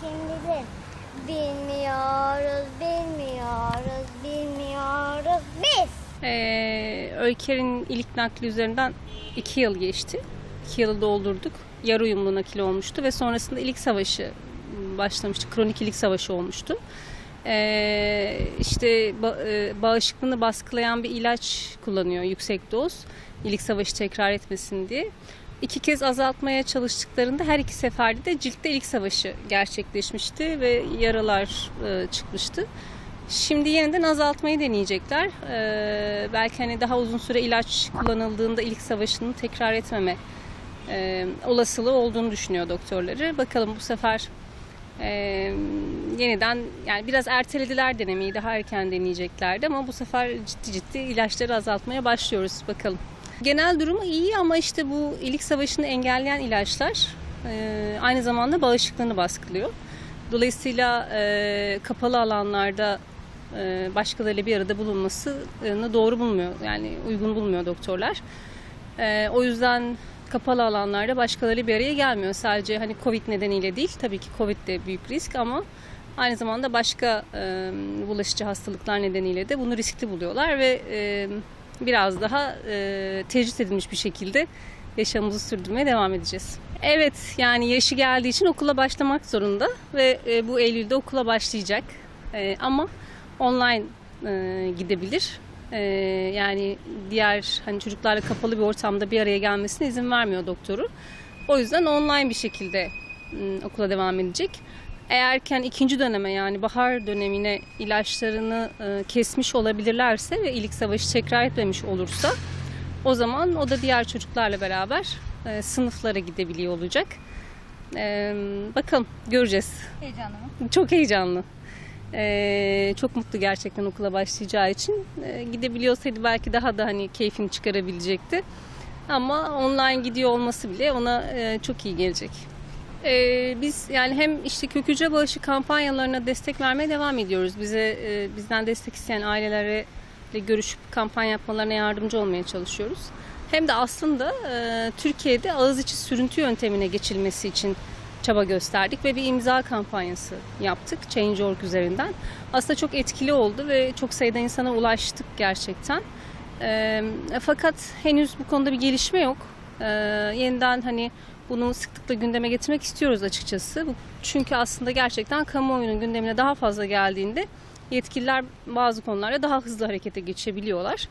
kendisi. Bilmiyoruz, bilmiyoruz, bilmiyoruz biz. Ee, Öyker'in ilk nakli üzerinden iki yıl geçti. İki yılı doldurduk. Yarı uyumlu nakil olmuştu ve sonrasında ilik savaşı başlamıştı. Kronik ilik savaşı olmuştu. Ee, işte ba e, bağışıklığını baskılayan bir ilaç kullanıyor yüksek doz. İlik savaşı tekrar etmesin diye. İki kez azaltmaya çalıştıklarında her iki seferde de ciltte ilik savaşı gerçekleşmişti ve yaralar e, çıkmıştı. Şimdi yeniden azaltmayı deneyecekler. Ee, belki hani daha uzun süre ilaç kullanıldığında ilik savaşını tekrar etmeme e, olasılığı olduğunu düşünüyor doktorları. Bakalım bu sefer e, yeniden yani biraz ertelediler denemeyi daha erken deneyeceklerdi ama bu sefer ciddi ciddi ilaçları azaltmaya başlıyoruz bakalım. Genel durumu iyi ama işte bu ilik savaşını engelleyen ilaçlar e, aynı zamanda bağışıklığını baskılıyor. Dolayısıyla e, kapalı alanlarda e, başkalarıyla bir arada bulunmasını doğru bulmuyor. Yani uygun bulmuyor doktorlar. E, o yüzden kapalı alanlarda başkaları bir araya gelmiyor. Sadece hani Covid nedeniyle değil. Tabii ki Covid de büyük risk ama aynı zamanda başka e, bulaşıcı hastalıklar nedeniyle de bunu riskli buluyorlar ve e, biraz daha e, tecrit edilmiş bir şekilde yaşamımızı sürdürmeye devam edeceğiz. Evet yani yaşı geldiği için okula başlamak zorunda ve e, bu Eylül'de okula başlayacak. E, ama online e, gidebilir. E, yani diğer hani çocuklarla kapalı bir ortamda bir araya gelmesine izin vermiyor doktoru. O yüzden online bir şekilde m, okula devam edecek. Eğerken ikinci döneme yani bahar dönemine ilaçlarını e, kesmiş olabilirlerse ve ilik savaşı tekrar etmemiş olursa o zaman o da diğer çocuklarla beraber e, sınıflara gidebiliyor olacak. E, bakalım göreceğiz. Heyecanlı mı? Çok heyecanlı. Ee, çok mutlu gerçekten okula başlayacağı için. Ee, gidebiliyorsaydı belki daha da hani keyfini çıkarabilecekti. Ama online gidiyor olması bile ona e, çok iyi gelecek. Ee, biz yani hem işte kök hücre bağışı kampanyalarına destek vermeye devam ediyoruz. Bize e, bizden destek isteyen ailelere ile görüşüp kampanya yapmalarına yardımcı olmaya çalışıyoruz. Hem de aslında e, Türkiye'de ağız içi sürüntü yöntemine geçilmesi için çaba gösterdik ve bir imza kampanyası yaptık Change.org üzerinden. Aslında çok etkili oldu ve çok sayıda insana ulaştık gerçekten. E, fakat henüz bu konuda bir gelişme yok. E, yeniden hani bunu sıklıkla gündeme getirmek istiyoruz açıkçası. Çünkü aslında gerçekten kamuoyunun gündemine daha fazla geldiğinde yetkililer bazı konularda daha hızlı harekete geçebiliyorlar.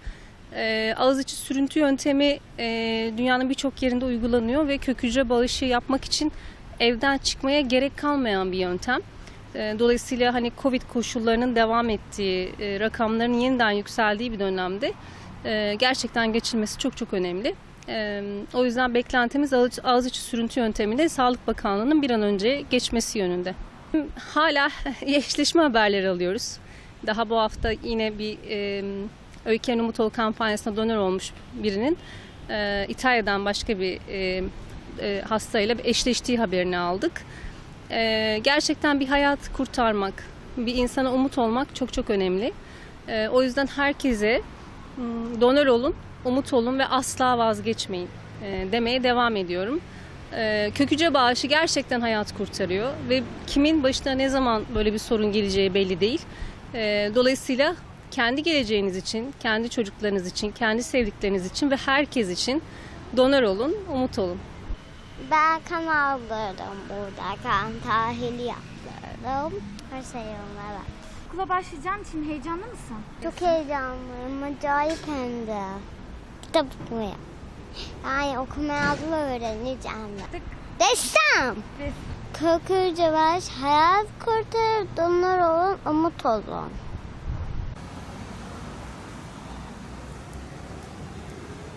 E, ağız içi sürüntü yöntemi e, dünyanın birçok yerinde uygulanıyor ve kök hücre bağışı yapmak için evden çıkmaya gerek kalmayan bir yöntem. E, Dolayısıyla hani Covid koşullarının devam ettiği, e, rakamların yeniden yükseldiği bir dönemde e, gerçekten geçilmesi çok çok önemli. O yüzden beklentimiz ağız ağız içi sürüntü yöntemiyle Sağlık Bakanlığı'nın bir an önce geçmesi yönünde. Hala eşleşme haberleri alıyoruz. Daha bu hafta yine bir e, Öykü Umutoğlu kampanyasına donör olmuş birinin e, İtalya'dan başka bir e, e, hastayla eşleştiği haberini aldık. E, gerçekten bir hayat kurtarmak, bir insana umut olmak çok çok önemli. E, o yüzden herkese donör olun, umut olun ve asla vazgeçmeyin e, demeye devam ediyorum. E, kök hücre bağışı gerçekten hayat kurtarıyor ve kimin başına ne zaman böyle bir sorun geleceği belli değil. E, dolayısıyla kendi geleceğiniz için, kendi çocuklarınız için, kendi sevdikleriniz için ve herkes için donör olun, umut olun. Ben kan aldırdım burada. Kan tahlili yaptırdım. Her şey bak. Okula başlayacağın için heyecanlı mısın? Çok heyecanlıyım. Acayip hem de. Kitap okumaya. Yani okuma yazma öğreneceğim de. Ressam. Res- Kökücü baş hayat kurtarır. Donör olun, umut olun.